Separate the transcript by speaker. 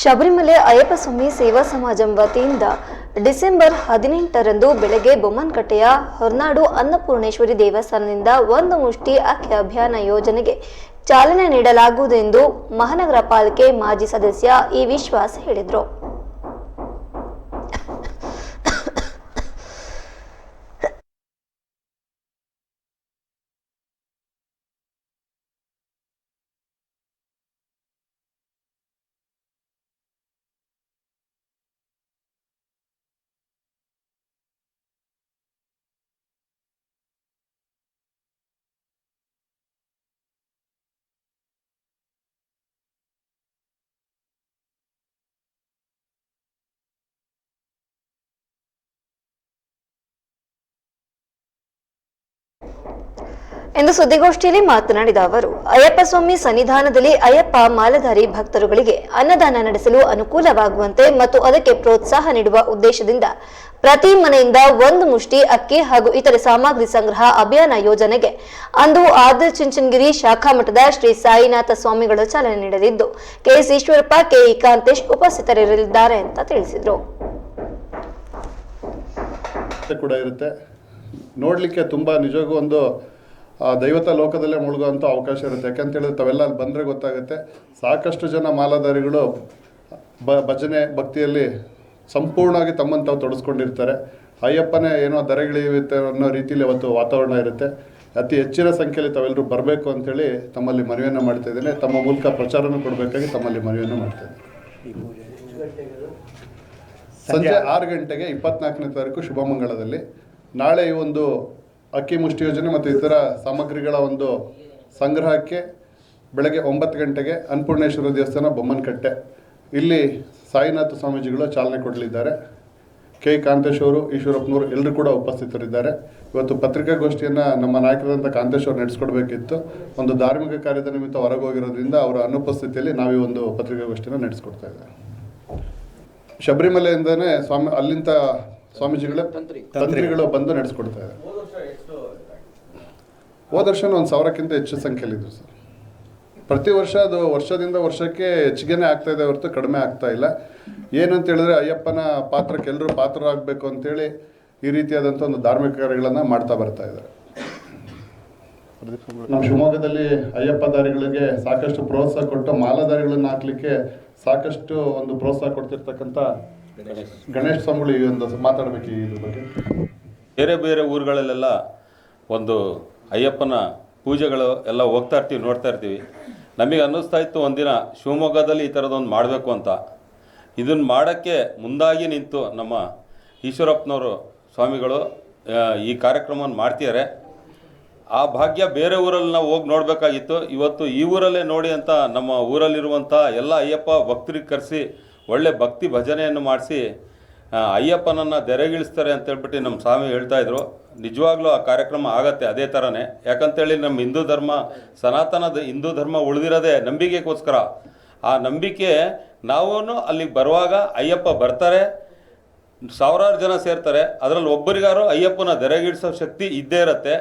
Speaker 1: ಶಬರಿಮಲೆ ಅಯ್ಯಪ್ಪಸ್ವಾಮಿ ಸೇವಾ ಸಮಾಜಂ ವತಿಯಿಂದ ಡಿಸೆಂಬರ್ ಹದಿನೆಂಟರಂದು ಬೆಳಗ್ಗೆ ಬೊಮ್ಮನಕಟ್ಟೆಯ ಹೊರನಾಡು ಅನ್ನಪೂರ್ಣೇಶ್ವರಿ ದೇವಸ್ಥಾನದಿಂದ ಒಂದು ಮುಷ್ಟಿ ಅಕ್ಕಿ ಅಭಿಯಾನ ಯೋಜನೆಗೆ ಚಾಲನೆ ನೀಡಲಾಗುವುದು ಎಂದು ಮಹಾನಗರ ಪಾಲಿಕೆ ಮಾಜಿ ಸದಸ್ಯ ಇ ವಿಶ್ವಾಸ್ ಹೇಳಿದರು. ಎಂದು ಸುದ್ದಿಗೋಷ್ಠಿಯಲ್ಲಿ ಮಾತನಾಡಿದ ಅವರು, ಅಯ್ಯಪ್ಪ ಸ್ವಾಮಿ ಸನ್ನಿಧಾನದಲ್ಲಿ ಅಯ್ಯಪ್ಪ ಮಾಲಧಾರಿ ಭಕ್ತರುಗಳಿಗೆ ಅನ್ನದಾನ ನಡೆಸಲು ಅನುಕೂಲವಾಗುವಂತೆ ಮತ್ತು ಅದಕ್ಕೆ ಪ್ರೋತ್ಸಾಹ ನೀಡುವ ಉದ್ದೇಶದಿಂದ ಪ್ರತಿ ಮನೆಯಿಂದ ಒಂದು ಮುಷ್ಟಿ, ಅಕ್ಕಿ ಹಾಗೂ ಇತರೆ ಸಾಮಗ್ರಿ ಸಂಗ್ರಹ ಅಭಿಯಾನ ಯೋಜನೆಗೆ ಅಂದು ಆದಿ ಚುಂಚನಗಿರಿ ಶಾಖಾ ಮಠದ ಶ್ರೀ ಸಾಯಿನಾಥ ಸ್ವಾಮಿಗಳು ಚಾಲನೆ ನೀಡಲಿದ್ದು K S Eshwarappa K E Kantesh ಉಪಸ್ಥಿತರಿರಲಿದ್ದಾರೆ ಅಂತ ತಿಳಿಸಿದರು.
Speaker 2: ಕೂಡ ಇರುತ್ತೆ. ನೋಡಲಿಕ್ಕೆ ತುಂಬ ನಿಜವಾಗೂ ಒಂದು ದೈವತ ಲೋಕದಲ್ಲೇ ಮುಳುಗುವಂಥ ಅವಕಾಶ ಇರುತ್ತೆ. ಯಾಕಂತ ಹೇಳಿದ್ರೆ ತಾವೆಲ್ಲ ಅಲ್ಲಿ ಬಂದರೆ ಗೊತ್ತಾಗುತ್ತೆ. ಸಾಕಷ್ಟು ಜನ ಮಾಲಾಧಾರಿಗಳು ಬ, ಭಜನೆ ಭಕ್ತಿಯಲ್ಲಿ ಸಂಪೂರ್ಣವಾಗಿ ತಮ್ಮನ್ನು ತಾವು ತೊಡಸ್ಕೊಂಡಿರ್ತಾರೆ. ಅಯ್ಯಪ್ಪನೇ ಏನೋ ದರೆಗಿಳಿಯುತ್ತೆ ಅನ್ನೋ ರೀತಿಯಲ್ಲಿ ಅವತ್ತು ವಾತಾವರಣ ಇರುತ್ತೆ. ಅತಿ ಹೆಚ್ಚಿನ ಸಂಖ್ಯೆಯಲ್ಲಿ ತಾವೆಲ್ಲರೂ ಬರಬೇಕು ಅಂತೇಳಿ ತಮ್ಮಲ್ಲಿ ಮನವಿಯನ್ನು ಮಾಡ್ತಾ ಇದ್ದೇನೆ. ತಮ್ಮ ಮೂಲಕ ಪ್ರಚಾರನೂ ಕೊಡಬೇಕಾಗಿ ತಮ್ಮಲ್ಲಿ ಮನವಿಯನ್ನು ಮಾಡ್ತಾ ಸಂಜೆ ಆರು ಗಂಟೆಗೆ ಇಪ್ಪತ್ನಾಲ್ಕನೇ ತಾರೀಕು ಶುಭಮಂಗಳದಲ್ಲಿ. ನಾಳೆ ಈ ಒಂದು ಅಕ್ಕಿ ಮುಷ್ಟಿ ಯೋಜನೆ ಮತ್ತು ಇತರ ಸಾಮಗ್ರಿಗಳ ಒಂದು ಸಂಗ್ರಹಕ್ಕೆ ಬೆಳಗ್ಗೆ ಒಂಬತ್ತು ಗಂಟೆಗೆ ಅನ್ನಪೂರ್ಣೇಶ್ವರ ದೇವಸ್ಥಾನ ಬೊಮ್ಮನಕಟ್ಟೆ. ಇಲ್ಲಿ ಸಾಯಿನಾಥ ಸ್ವಾಮೀಜಿಗಳು ಚಾಲನೆ ಕೊಡಲಿದ್ದಾರೆ. ಕೆ. ಕಾಂತೇಶ್ ಅವರು ಈಶ್ವರಪ್ಪನವರು ಎಲ್ಲರೂ ಕೂಡ ಉಪಸ್ಥಿತರಿದ್ದಾರೆ. ಇವತ್ತು ಪತ್ರಿಕಾಗೋಷ್ಠಿಯನ್ನು ನಮ್ಮ ನಾಯಕರಾದಂಥ ಕಾಂತೇಶ್ ಅವರು ನಡೆಸ್ಕೊಡ್ಬೇಕಿತ್ತು. ಒಂದು ಧಾರ್ಮಿಕ ಕಾರ್ಯದ ನಿಮಿತ್ತ ಹೊರಗೆ ಹೋಗಿರೋದ್ರಿಂದ ಅವರ ಅನುಪಸ್ಥಿತಿಯಲ್ಲಿ ನಾವು ಒಂದು ಪತ್ರಿಕಾಗೋಷ್ಠಿಯನ್ನು ನಡೆಸ್ಕೊಡ್ತಾ ಇದ್ದೇವೆ. ಶಬರಿಮಲೆಯಿಂದನೇ ಸ್ವಾಮಿ ಅಲ್ಲಿಂದ ಸ್ವಾಮೀಜಿಗಳ ತಂತ್ರಿಗಳು ಬಂದು ನಡೆಸ್ಕೊಡ್ತಾ ಇದ್ದಾರೆ. ಹೋದ ವರ್ಷ ಒಂದು ಸಾವಿರಕ್ಕಿಂತ ಹೆಚ್ಚು ಸಂಖ್ಯೆಯಲ್ಲಿದ್ರು ಸರ್. ಪ್ರತಿ ವರ್ಷ ಅದು ವರ್ಷದಿಂದ ವರ್ಷಕ್ಕೆ ಹೆಚ್ಚಿಗೆನೇ ಆಗ್ತಾ ಇದೆ ಹೊರತು ಕಡಿಮೆ ಆಗ್ತಾ ಇಲ್ಲ. ಏನಂತ ಹೇಳಿದ್ರೆ ಅಯ್ಯಪ್ಪನ ಪಾತ್ರಕ್ಕೆ ಎಲ್ಲರೂ ಪಾತ್ರರಾಗಬೇಕು ಅಂತೇಳಿ ಈ ರೀತಿಯಾದಂಥ ಒಂದು ಧಾರ್ಮಿಕ ಕಾರ್ಯಗಳನ್ನು ಮಾಡ್ತಾ ಬರ್ತಾ ಇದ್ದಾರೆ. ನಮ್ಮ ಶಿವಮೊಗ್ಗದಲ್ಲಿ ಅಯ್ಯಪ್ಪ ದಾರಿಗಳಿಗೆ ಸಾಕಷ್ಟು ಪ್ರೋತ್ಸಾಹ ಕೊಟ್ಟು ಮಾಲಾಧಾರಿಗಳನ್ನು ಹಾಕ್ಲಿಕ್ಕೆ ಸಾಕಷ್ಟು ಒಂದು ಪ್ರೋತ್ಸಾಹ ಕೊಡ್ತಿರ್ತಕ್ಕಂಥ ಗಣೇಶ್ ಸ್ವಾಮಿಗಳು ಈ ಒಂದು ಮಾತಾಡಬೇಕು ಈ ಇದ್ರ ಬಗ್ಗೆ.
Speaker 3: ಬೇರೆ ಬೇರೆ ಊರುಗಳಲ್ಲೆಲ್ಲ ಒಂದು ಅಯ್ಯಪ್ಪನ ಪೂಜೆಗಳು ಎಲ್ಲ ಹೋಗ್ತಾ ಇರ್ತೀವಿ, ನೋಡ್ತಾ ಇರ್ತೀವಿ. ನಮಗೆ ಅನ್ನಿಸ್ತಾ ಇತ್ತು ಒಂದಿನ, ಶಿವಮೊಗ್ಗದಲ್ಲಿ ಈ ಥರದೊಂದು ಮಾಡಬೇಕು ಅಂತ. ಇದನ್ನು ಮಾಡೋಕ್ಕೆ ಮುಂದಾಗಿ ನಿಂತು ನಮ್ಮ ಈಶ್ವರಪ್ಪನವರು, ಸ್ವಾಮಿಗಳು ಈ ಕಾರ್ಯಕ್ರಮವನ್ನು ಮಾಡ್ತಿದ್ದಾರೆ. ಆ ಭಾಗ್ಯ ಬೇರೆ ಊರಲ್ಲಿ ನಾವು ಹೋಗಿ ನೋಡಬೇಕಾಗಿತ್ತು. ಇವತ್ತು ಈ ಊರಲ್ಲೇ ನೋಡಿ ಅಂತ ನಮ್ಮ ಊರಲ್ಲಿರುವಂಥ ಎಲ್ಲ ಅಯ್ಯಪ್ಪ ಭಕ್ತರಿಗೆ ಕರೆಸಿ, ಒಳ್ಳೆ ಭಕ್ತಿ ಭಜನೆಯನ್ನು ಮಾಡಿಸಿ ಅಯ್ಯಪ್ಪನನ್ನು ದೆರೆಗಿಳಿಸ್ತಾರೆ ಅಂತ ಹೇಳ್ಬಿಟ್ಟು ನಮ್ಮ ಸ್ವಾಮಿ ಹೇಳ್ತಾ ಇದ್ರು. ನಿಜವಾಗ್ಲೂ ಆ ಕಾರ್ಯಕ್ರಮ ಆಗತ್ತೆ ಅದೇ ಥರನೇ ಯಾಕಂತೇಳಿ ನಮ್ಮ ಹಿಂದೂ ಧರ್ಮ ಸನಾತನದ ಹಿಂದೂ ಧರ್ಮ ಉಳಿದಿರೋದೇ ನಂಬಿಕೆಗೋಸ್ಕರ. ಆ ನಂಬಿಕೆ ನಾವೂ ಅಲ್ಲಿಗೆ ಬರುವಾಗ ಅಯ್ಯಪ್ಪ ಬರ್ತಾರೆ, ಸಾವಿರಾರು ಜನ ಸೇರ್ತಾರೆ. ಅದರಲ್ಲಿ ಒಬ್ಬರಿಗಾರು ಅಯ್ಯಪ್ಪನ ದೆರೆಗಿಡಿಸೋ ಶಕ್ತಿ ಇದ್ದೇ ಇರುತ್ತೆ.